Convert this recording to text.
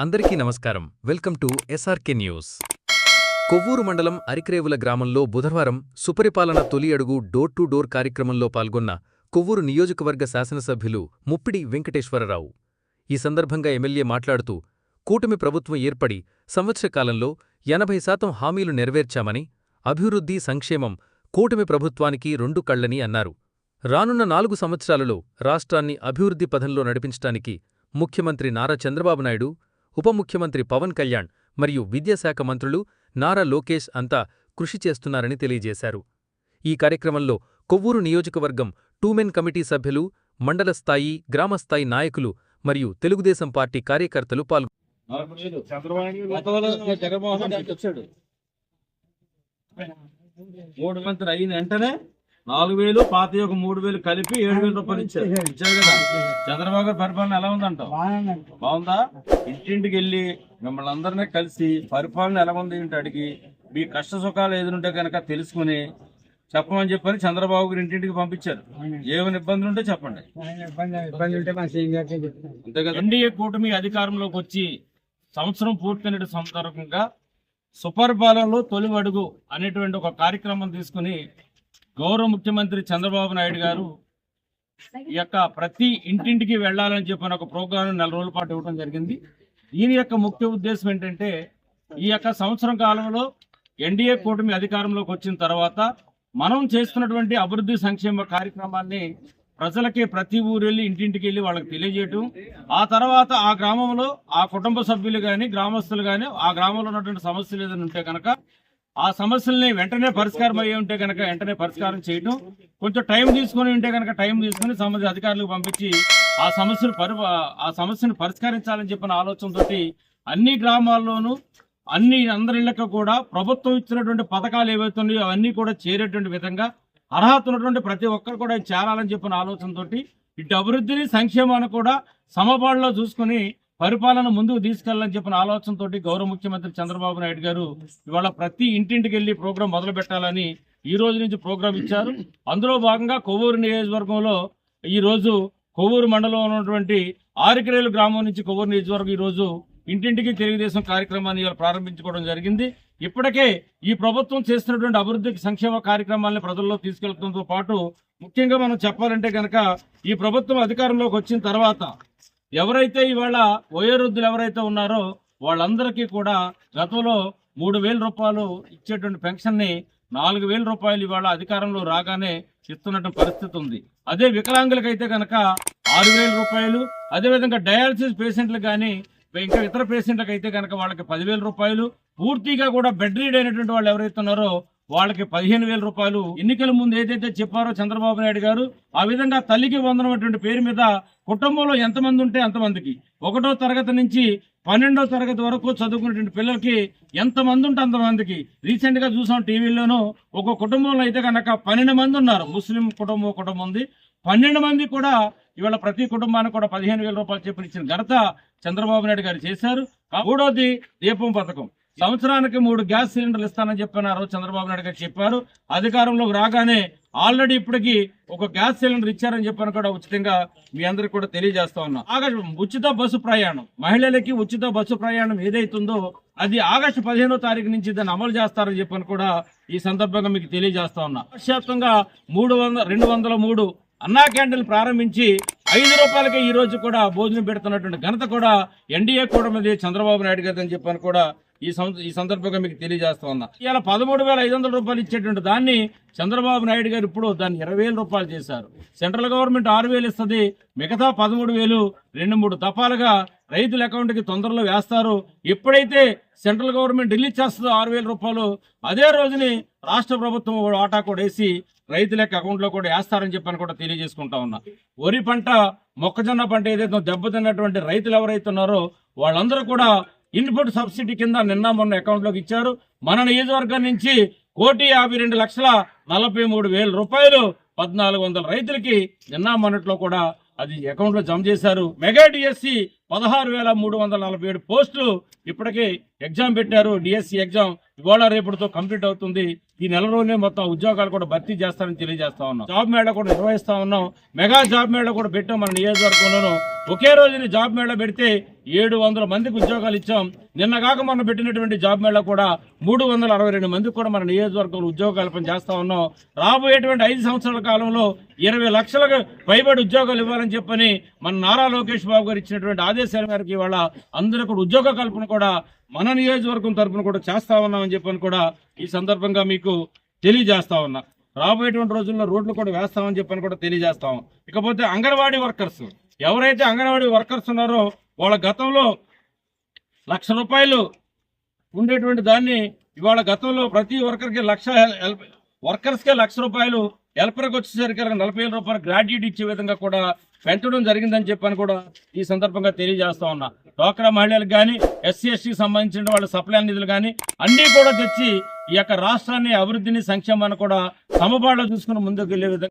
అందరికీ నమస్కారం. Welcome to SRK news. Kovvur మండలం అరిక్రేవుల గ్రామంలో బుధవారం సుపరిపాలన తొలి అడుగు డోర్ టు డోర్ కార్యక్రమంలో పాల్గొన్న కొవ్వూరు నియోజకవర్గ శాసనసభ్యులు ముప్పిడి వెంకటేశ్వరరావు. ఈ సందర్భంగా ఎమ్మెల్యే మాట్లాడుతూ కూటమి ప్రభుత్వం ఏర్పడి సంవత్సర కాలంలో ఎనభై శాతం హామీలు నెరవేర్చామని అభివృద్ధి సంక్షేమం కూటమి ప్రభుత్వానికి రెండు కళ్ళని అన్నారు. రానున్న నాలుగు సంవత్సరాలలో రాష్ట్రాన్ని అభివృద్ధి పథంలో నడిపించటానికి ముఖ్యమంత్రి నారా చంద్రబాబు నాయుడు ఉప ముఖ్యమంత్రి పవన్ కళ్యాణ్ మరియు విద్యాశాఖ మంత్రులు నారా లోకేష్ అంతా కృషి చేస్తున్నారని తెలియజేశారు. ఈ కార్యక్రమంలో కొవ్వూరు నియోజకవర్గం టూమెన్ కమిటీ సభ్యులు మండల స్థాయి గ్రామస్థాయి నాయకులు మరియు తెలుగుదేశం పార్టీ కార్యకర్తలు పాల్గొన్నారు నాలుగు వేలు పాత ఒక మూడు వేలు కలిపి ఏడు వేల రూపాయలు ఇచ్చారు. ఇచ్చారు కదా? చంద్రబాబు గారి పరిపాలన ఎలా ఉందంటావు? బాగుందా? ఇంటింటికి వెళ్ళి మిమ్మల్ని అందరినీ కలిసి పరిపాలన ఎలా ఉంది ఏంటి అడిగి మీ కష్ట సుఖాలు ఏదుంటే కనుక తెలుసుకుని చెప్పమని చెప్పని చంద్రబాబు గారు ఇంటింటికి పంపించారు. ఏమైనా ఇబ్బందులు ఉంటే చెప్పండి. అంతే కదా? ఎన్డీఏ కూటమి అధికారంలోకి వచ్చి సంవత్సరం పూర్తయిన సందర్భంగా సుపరిపాలనలో తొలి అడుగు అనేటువంటి ఒక కార్యక్రమం తీసుకుని గౌరవ ముఖ్యమంత్రి చంద్రబాబు నాయుడు గారు ఈ యొక్క ప్రతి ఇంటింటికి వెళ్ళాలని చెప్పిన ఒక ప్రోగ్రాం నెల రోజుల పాటు ఇవ్వడం జరిగింది. దీని యొక్క ముఖ్య ఉద్దేశం ఏంటంటే ఈ యొక్క సంవత్సరం కాలంలో ఎన్డీఏ కూటమి అధికారంలోకి వచ్చిన తర్వాత మనం చేస్తున్నటువంటి అభివృద్ధి సంక్షేమ కార్యక్రమాన్ని ప్రజలకి ప్రతి ఊరు వెళ్ళి ఇంటింటికి వెళ్ళి వాళ్ళకి తెలియజేయటం. ఆ తర్వాత ఆ గ్రామంలో ఆ కుటుంబ సభ్యులు కానీ గ్రామస్తులు కానీ ఆ గ్రామంలో ఉన్నటువంటి సమస్యలు ఏదైనా ఉంటే కనుక ఆ సమస్యల్ని వెంటనే పరిష్కారం అయ్యి ఉంటే కనుక వెంటనే పరిష్కారం చేయటం కొంచెం టైం తీసుకొని ఉంటే కనుక టైం తీసుకొని సంబంధిత అధికారులకు పంపించి ఆ సమస్యను పరి ఆ సమస్యను పరిష్కరించాలని చెప్పిన ఆలోచనతో అన్ని గ్రామాల్లోనూ అన్ని అందరిళ్ళకు కూడా ప్రభుత్వం ఇచ్చినటువంటి పథకాలు ఏవైతే ఉన్నాయో అవన్నీ కూడా చేరేటువంటి విధంగా అర్హత ఉన్నటువంటి ప్రతి ఒక్కరు కూడా చేరాలని చెప్పిన ఆలోచనతోటి ఇటు అభివృద్ధిని సంక్షేమాన్ని కూడా సమపాడులో చూసుకుని పరిపాలన ముందుకు తీసుకెళ్ళాలని చెప్పిన ఆలోచనతోటి గౌరవ ముఖ్యమంత్రి చంద్రబాబు నాయుడు గారు ఇవాళ ప్రతి ఇంటింటికి వెళ్ళి ప్రోగ్రాం మొదలు పెట్టాలని ఈ రోజు నుంచి ప్రోగ్రాం ఇచ్చారు. అందులో భాగంగా కొవ్వూరు నియోజకవర్గంలో ఈ రోజు కొవ్వూరు మండలంలో ఉన్నటువంటి ఆరికరేలు గ్రామం నుంచి కొవ్వూరు నియోజకవర్గం ఈ రోజు ఇంటింటికి తెలుగుదేశం కార్యక్రమాన్ని ప్రారంభించుకోవడం జరిగింది. ఇప్పటికే ఈ ప్రభుత్వం చేస్తున్నటువంటి అభివృద్ధికి సంక్షేమ కార్యక్రమాలను ప్రజల్లో తీసుకెళ్ళడంతో పాటు ముఖ్యంగా మనం చెప్పాలంటే కనుక ఈ ప్రభుత్వం అధికారంలోకి వచ్చిన తర్వాత ఎవరైతే ఇవాళ వయోవృద్ధులు ఎవరైతే ఉన్నారో వాళ్ళందరికీ కూడా గతంలో మూడు వేల రూపాయలు ఇచ్చేటువంటి పెన్షన్ని నాలుగు వేల రూపాయలు ఇవాళ అధికారంలో రాగానే ఇస్తున్నటువంటి పరిస్థితి ఉంది. అదే వికలాంగులకైతే కనుక ఆరు వేల రూపాయలు అదేవిధంగా డయాలసిస్ పేషెంట్లు కానీ ఇంకా ఇతర పేషెంట్లకు అయితే కనుక వాళ్ళకి పదివేల రూపాయలు పూర్తిగా కూడా బెడ్ రీడ్ అయినటువంటి వాళ్ళు ఎవరైతే ఉన్నారో వాళ్ళకి పదిహేను వేల రూపాయలు ఎన్నికల ముందు ఏదైతే చెప్పారో చంద్రబాబు నాయుడు గారు ఆ విధంగా తల్లికి వందనటువంటి పేరు మీద కుటుంబంలో ఎంతమంది ఉంటే అంతమందికి. ఒకటో తరగతి నుంచి పన్నెండో తరగతి వరకు చదువుకున్నటువంటి పిల్లలకి ఎంతమంది ఉంటే అంతమందికి. రీసెంట్గా చూసాం టీవీలోనూ ఒక కుటుంబంలో అయితే కనుక పన్నెండు మంది ఉన్నారు. ముస్లిం కుటుంబం కుటుంబం ఉంది. పన్నెండు మంది కూడా ఇవాళ ప్రతి కుటుంబానికి కూడా పదిహేను వేల రూపాయలు చెప్పిన ఇచ్చిన ఘనత చంద్రబాబు నాయుడు గారు చేశారు. మూడోది దీపం పథకం. సంవత్సరానికి మూడు గ్యాస్ సిలిండర్లు ఇస్తానని చెప్పినారు చంద్రబాబు నాయుడు గారు చెప్పారు. అధికారంలోకి రాగానే ఆల్రెడీ ఇప్పటికీ ఒక గ్యాస్ సిలిండర్ ఇచ్చారని చెప్పని కూడా ఉచితంగా మీ అందరికి కూడా తెలియజేస్తా ఉన్నా. ఆగస్టు ఉచిత బస్సు ప్రయాణం. మహిళలకి ఉచిత బస్సు ప్రయాణం ఏదైతుందో అది ఆగస్టు పదిహేనో తారీఖు నుంచి దాన్ని అమలు చేస్తారని చెప్పని కూడా ఈ సందర్భంగా మీకు తెలియజేస్తా ఉన్నా. వ్యాప్తంగా మూడు వందల రెండు వందల మూడు అన్నా క్యాండిల్ ప్రారంభించి ఐదు రూపాయలకి ఈ రోజు కూడా భోజనం పెడుతున్నటువంటి ఘనత కూడా ఎన్డీఏ కూడా చంద్రబాబు నాయుడు గారు అని చెప్పాను కూడా ఈ సం ఈ సందర్భంగా మీకు తెలియజేస్తా ఉన్నా. ఇలా పదమూడు వేల ఐదు వందల రూపాయలు ఇచ్చేటువంటి దాన్ని చంద్రబాబు నాయుడు గారు ఇప్పుడు దాన్ని ఇరవై వేల రూపాయలు చేశారు. సెంట్రల్ గవర్నమెంట్ ఆరు వేలు ఇస్తుంది మిగతా పదమూడు వేలు రెండు మూడు దఫాలుగా రైతుల అకౌంట్కి తొందరలో వేస్తారు. ఎప్పుడైతే సెంట్రల్ గవర్నమెంట్ రిలీజ్ చేస్తుందో ఆరు వేల రూపాయలు అదే రోజుని రాష్ట్ర ప్రభుత్వం వాటా కూడా వేసి రైతుల యొక్క అకౌంట్లో కూడా వేస్తారని చెప్పని కూడా తెలియజేసుకుంటా ఉన్నా. వరి పంట మొక్కజొన్న పంట ఏదైతే దెబ్బతిన్నటువంటి రైతులు ఎవరైతే ఉన్నారో వాళ్ళందరూ కూడా ఇన్పుట్ సబ్సిడీ కింద నిన్న మొన్న అకౌంట్లోకి ఇచ్చారు. మన నియోజకవర్గం నుంచి కోటి యాభై రెండు లక్షల నలభై మూడు వేల రూపాయలు పద్నాలుగు వందల రైతులకి నిన్న మొన్నట్లో కూడా అది అకౌంట్లో జమ చేశారు. మెగా డిఎస్సి పదహారు వేల మూడు వందల నలభై ఏడు పోస్టులు ఇప్పటికే ఎగ్జామ్ పెట్టారు. డిఎస్సి ఎగ్జామ్ ఇవాళ రేపటితో కంప్లీట్ అవుతుంది. ఈ నెల రోజునే మొత్తం ఉద్యోగాలు కూడా భర్తీ చేస్తారని తెలియజేస్తా ఉన్నాం. జాబ్ మేళ కూడా నిర్వహిస్తా ఉన్నాం. మెగా జాబ్ మేళ కూడా పెట్టాం మన నియోజకవర్గంలోనూ. ఒకే రోజుని జాబ్ మేళా పెడితే ఏడు వందల మందికి ఉద్యోగాలు ఇచ్చాం. నిన్న కాక మనం పెట్టినటువంటి జాబ్ మేళా కూడా మూడు వందల అరవై రెండు మందికి కూడా మన నియోజకవర్గంలో ఉద్యోగ కల్పన చేస్తా ఉన్నాం. రాబోయేటువంటి ఐదు సంవత్సరాల కాలంలో ఇరవై లక్షలకు పైబడి ఉద్యోగాలు ఇవ్వాలని చెప్పని మన నారా లోకేష్ బాబు గారు ఇచ్చినటువంటి ఆదేశాల మేరకు ఇవాళ అందరూ కూడా ఉద్యోగ కల్పన కూడా మన నియోజకవర్గం తరపున కూడా చేస్తా ఉన్నామని చెప్పని కూడా ఈ సందర్భంగా మీకు తెలియజేస్తా ఉన్నా. రాబోయేటువంటి రోజుల్లో రోడ్లు కూడా వేస్తామని చెప్పని కూడా తెలియజేస్తాం ఇకపోతే అంగన్వాడీ వర్కర్స్ ఎవరైతే అంగన్వాడీ వర్కర్స్ ఉన్నారో వాళ్ళ గతంలో లక్ష రూపాయలు ఉండేటువంటి దాన్ని ఇవాళ గతంలో ప్రతి వర్కర్కి లక్ష వర్కర్స్కే లక్ష రూపాయలు హెల్పర్కి వచ్చేసరికి నలభై వేల రూపాయలు గ్రాడ్యుయేట్ ఇచ్చే విధంగా కూడా పెంచడం జరిగిందని చెప్పని కూడా ఈ సందర్భంగా తెలియజేస్తా ఉన్నా. డోక్రా మహిళలకు కానీ ఎస్సీ ఎస్టీకి సంబంధించిన వాళ్ళ సప్లై నిధులు కానీ అన్నీ కూడా తెచ్చి ఈ యొక్క రాష్ట్రాన్ని అభివృద్ధిని సంక్షేమాన్ని కూడా సమబాటులో చూసుకుని ముందుకు వెళ్ళే విధంగా